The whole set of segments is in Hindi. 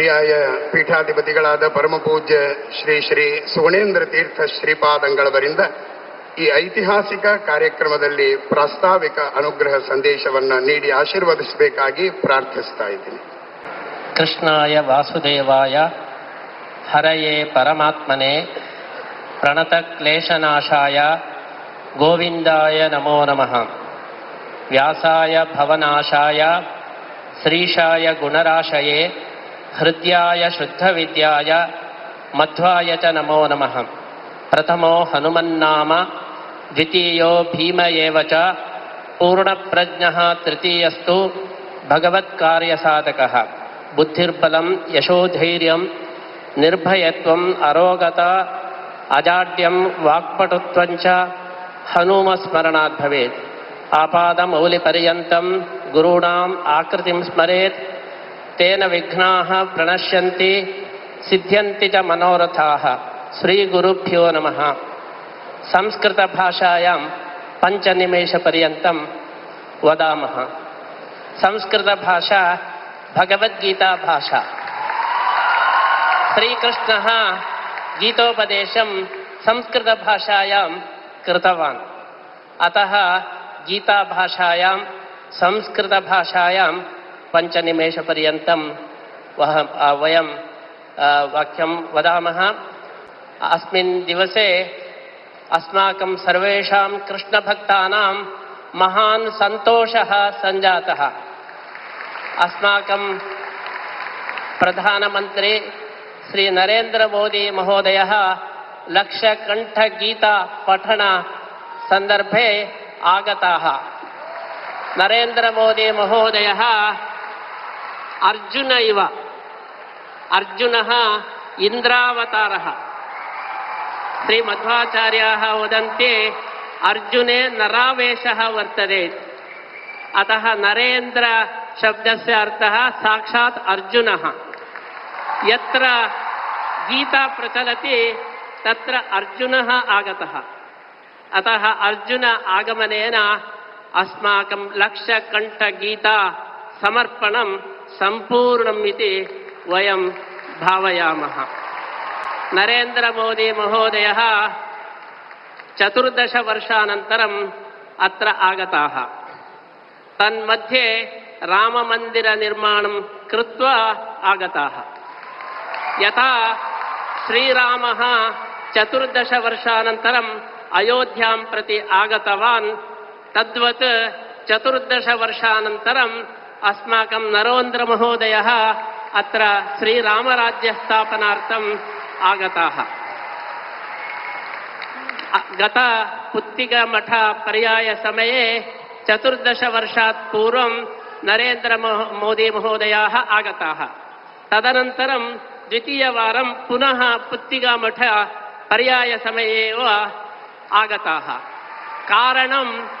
ಪರ್ಯಾಯ ಪೀಠಾಧಿಪತಿಗಳಾದ ಪರಮಪೂಜ್ಯ ಶ್ರೀ ಶ್ರೀ ಸುವಣೇಂದ್ರ ತೀರ್ಥ ಶ್ರೀಪಾದಂಗಳವರಿಂದ ಈ ಐತಿಹಾಸಿಕ ಕಾರ್ಯಕ್ರಮದಲ್ಲಿ ಪ್ರಾಸ್ತಾವಿಕ ಅನುಗ್ರಹ ಸಂದೇಶವನ್ನ ನೀಡಿ ಆಶೀರ್ವದಿಸಬೇಕಾಗಿ ಪ್ರಾರ್ಥಿಸ್ತಾ ಇದ್ದೀನಿ. ಕೃಷ್ಣಾಯ ವಾಸುದೇವಾಯ, ಹರಯೇ ಪರಮಾತ್ಮನೇ, ಪ್ರಣತ ಕ್ಲೇಶನಾಶಾಯ, ಗೋವಿಂದಾಯ ನಮೋ ನಮಃ. ವ್ಯಾಸಾಯ ಭವನಾಶಾಯ, ಶ್ರೀಶಾಯ ಗುಣರಾಶಯೇ गुणराशये हृद्याय शुद्धविद्याय मध्वाय च नमो नमः प्रथमो हनुमन्नाम द्वितीयो भीम एव च पूर्णप्रज्ञः तृतीयस्तु भगवत्कार्यसाधकः बुद्धिर्बलं यशोधैर्यं निर्भयत्वम् अरोगता अजाड्यं वाक्पटुत्वञ्च हनुमस्मरणात् भवेत् आपादमौलिपर्यन्तं गुरूणाम् आकृतिं स्मरेत् तेन विघ्नाः प्रणश्यन्ति, सिद्ध्यन्ति च मनोरथाः। श्रीगुरुभ्यो नमः। संस्कृतभाषायां पञ्चनिमेषपर्यन्तं वदामः। संस्कृतभाषा भगवद्गीता भाषा। श्रीकृष्णः गीतोपदेशं संस्कृतभाषायां कृतवान्। अतः गीताभाषायां, संस्कृतभाषायां पञ्चनिमेषपर्यन्तं वह वयं वाक्यं वदामः। अस्मिन् दिवसे अस्माकं सर्वेषां कृष्णभक्तानां महान् सन्तोषः सञ्जातः। अस्माकं प्रधानमन्त्री श्री नरेन्द्र मोदी महोदयः ಅರ್ಜುನ ಇವ. ಅರ್ಜುನ ಇಂದ್ರಾವತಾರ. ಶ್ರೀ ಮಧ್ವಾಚಾರ್ಯ ವದಂತೆ ಅರ್ಜುನೆ ನರಾವೇಶ ವರ್ತದೆ. ಅತ ನರೇಂದ್ರ ಶಬ್ದಸ್ಯ ಅರ್ಥ ಸಾಕ್ಷಾತ್ ಅರ್ಜುನ. ಯತ್ರ ಗೀತಾ ಪ್ರಚಲತಿ ತತ್ರ ಅರ್ಜುನ ಆಗತ. ಅತಃ ಅರ್ಜುನ ಆಗಮನೇನ ಅಸ್ಮಾಕಂ ಲಕ್ಷ ಕಂಠ ಗೀತಾ समर्पणं सम्पूर्णम् इति वयं भावयामः। नरेन्द्रमोदी महोदयः चतुर्दशवर्षानन्तरम् अत्र आगताः। तन्मध्ये राममन्दिरनिर्माणं कृत्वा आगताः। यथा श्रीरामः चतुर्दशवर्षानन्तरम् अयोध्यां प्रति आगतवान्, तद्वत् चतुर्दशवर्षानन्तरम् अस्माकं नरेन्द्रमहोदयः अत्र श्रीरामराज्यस्थापनार्थम् आगताः। चतुर्दशवर्षात् पूर्वं नरेन्द्र मोदी महोदयाः आगताः। तदनन्तरं द्वितीयवारं पुनः पुत्तिगामठ पर्यायसमये एव आगताः। कारणं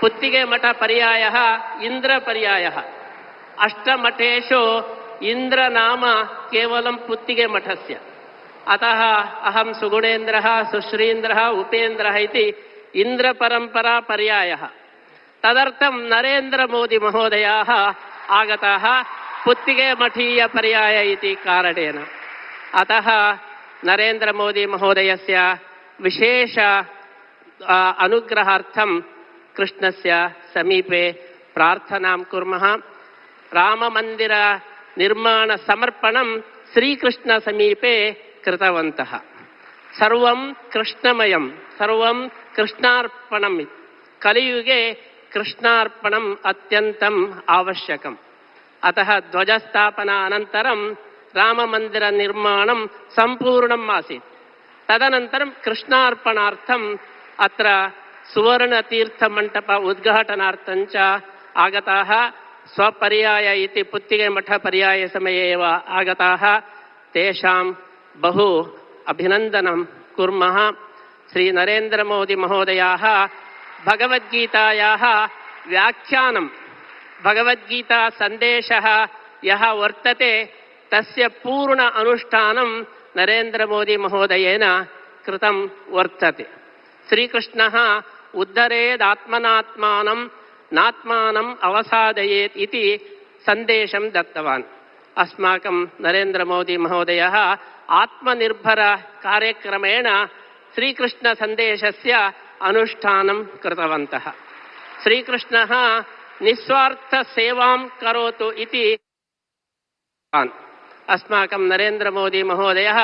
ಪುತ್ತಿಗೆ ಮಠ ಪರ್ಯಾಯ, ಇಂದ್ರ ಪರ್ಯಾಯ. ಅಷ್ಟಮಠೇಶು ಇಂದ್ರನಾಮ ಕೇವಲ ಪುತ್ತಿಗೆ ಮಠಸ್ಯ. ಅತಃ ಅಹಂ ಸುಗುಣೇಂದ್ರ, ಸುಶ್ರೀಂದ್ರ, ಉಪೇಂದ್ರ ಇತಿ ಇಂದ್ರ ಪರಂಪರಾ ಪರ್ಯಾಯ. ತದರ್ಥಂ ನರೇಂದ್ರ ಮೋದಿ ಮಹೋದಯ, ಆಗತಃ ಪುತ್ತಿಗೆ ಮಠೀಯ ಪರ್ಯಾಯ ಇತಿ ಕಾರಣೇನ. ಅತಃ ನರೇಂದ್ರ ಮೋದಿ ಮಹೋದಯಸ್ಯ ವಿಶೇಷ ಅನುಗ್ರಹಾರ್ಥಂ कृष्णस्य समीपे प्रार्थनां कुर्मः राममन्दिरनिर्माणसमर्पणं श्रीकृष्णसमीपे कृतवन्तः सर्वं कृष्णमयं सर्वं कृष्णार्पणम् कलियुगे कृष्णार्पणम् अत्यन्तम् आवश्यकम् अतः ध्वजस्थापना अनन्तरं राममन्दिरनिर्माणं सम्पूर्णम् आसीत् तदनन्तरं कृष्णार्पणार्थम् अत्र सुवर्णतीर्थमण्डप उद्घाटनार्थं च आगताः। स्वपर्याय इति पुत्तिगेमठपर्यायसमये एव आगताः। तेषां बहु अभिनन्दनं कुर्मः। श्रीनरेन्द्रमोदिमहोदयाः भगवद्गीतायाः व्याख्यानं। भगवद्गीतासन्देशः यः वर्तते तस्य पूर्ण अनुष्ठानं नरेन्द्रमोदिमहोदयेन कृतं वर्तते। श्रीकृष्णः उद्धरेदात्मनात्मानं नात्मानम् अवसादयेत् इति सन्देशं दत्तवान् अस्माकं नरेन्द्रमोदीमहोदयः आत्मनिर्भरकार्यक्रमेण श्रीकृष्णसन्देशस्य अनुष्ठानं कृतवन्तः श्रीकृष्णः निस्वार्थसेवां करोतु इति। अस्माकं नरेन्द्रमोदीमहोदयः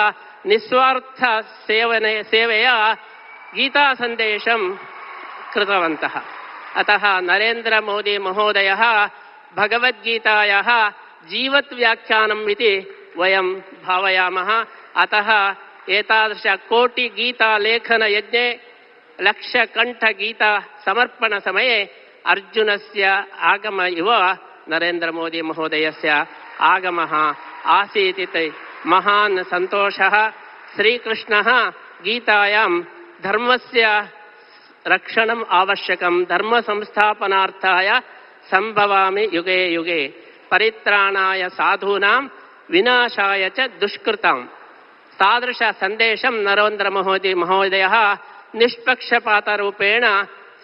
निस्वार्थसेवने सेवया गीतासन्देशं कृतवन्तः। अतः नरेन्द्रमोदीमहोदयः, भगवद्गीतायाः जीवत्व्याख्यानम् इति वयं भावयामः। अतः एतादृशकोटिगीतालेखनयज्ञे लक्षकण्ठगीतासमर्पणसमये अर्जुनस्य आगम इव नरेन्द्रमोदीमहोदयस्य आगमः आसीत् इति महान् सन्तोषः। श्रीकृष्णः गीतायां धर्मस्य रक्षणम् आवश्यकं धर्मसंस्थापनार्थाय सम्भवामि युगे युगे। परित्राणाय साधूनां विनाशाय च दुष्कृताम्। तादृशसन्देशं नरेन्द्रमहोदय महोदयः निष्पक्षपातरूपेण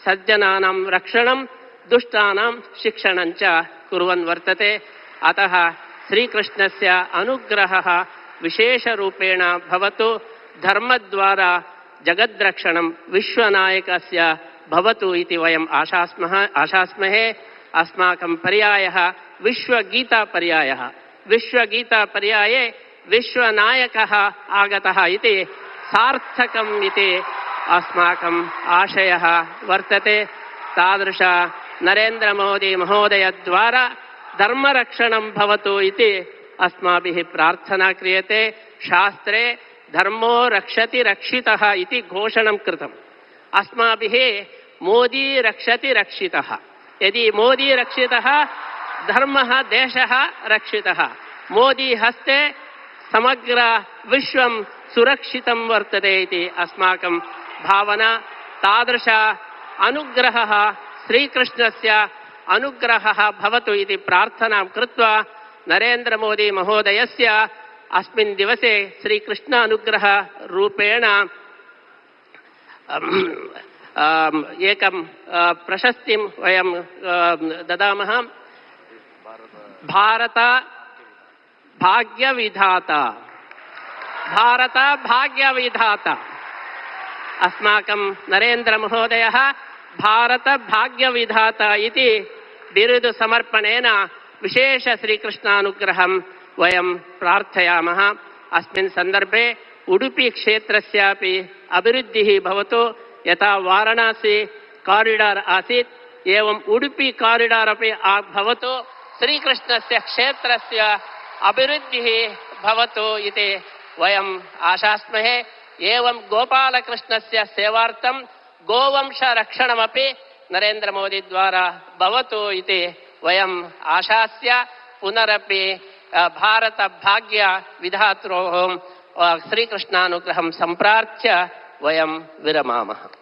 सज्जनानां रक्षणं दुष्टानां शिक्षणं च कुर्वन् वर्तते। अतः श्रीकृष्णस्य अनुग्रहः विशेषरूपेण भवतु। धर्मद्वारा जगद्रक्षणं विश्वनायकस्य भवतु वयम् आशास्मः, आशास्महे। अस्माकं पर्यायः विश्वगीतापर्यायः। विश्वगीतापर्याये विश्वनायकः आगतः इति सार्थकम् इति अस्माकम् आशयः वर्तते। तादृश नरेन्द्रमोदी महोदयद्वारा धर्मरक्षणं भवतु इति अस्माभिः प्रार्थना क्रियते। शास्त्रे धर्मो रक्षति रक्षितः इति घोषणं कृतम्। अस्माभिः मोदी रक्षति रक्षितः। यदि मोदी रक्षितः, धर्मः, देशः रक्षितः। मोदी हस्ते समग्र विश्वं सुरक्षितं वर्तते इति अस्माकं भावना। तादृश अनुग्रहः, श्रीकृष्णस्य अनुग्रहः भवतु इति प्रार्थनां कृत्वा नरेन्द्रमोदी महोदयस्य अस्मिन् दिवसे श्रीकृष्ण अनुग्रहरूपेण अम्, अम्, एकं प्रशस्तिं वयं ददामः। भारत भाग्यविधाता। भारत भाग्यविधाता। अस्माकं नरेन्द्रमहोदयः भारतभाग्यविधाता इति बिरुदुसमर्पणेन विशेषश्रीकृष्णानुग्रहं वयं प्रार्थयामः। अस्मिन् सन्दर्भे उडुपि-क्षेत्रस्यापि अभिवृद्धिः भवतु। यथा वाराणसी कारिडार् आसीत् एवम् उडुपि कारिडार् अपि भवतु। श्रीकृष्णस्य क्षेत्रस्य अभिवृद्धिः भवतु इति वयम् आशास्महे। एवं गोपालकृष्णस्य सेवार्थं गोवंशरक्षणमपि नरेन्द्रमोदी द्वारा भवतु इति वयम् आशास्य पुनरपि अ, भारतभाग्य विधात्रोः श्रीकृष्णानुग्रहं सम्प्रार्थ्य वयं विरमामः।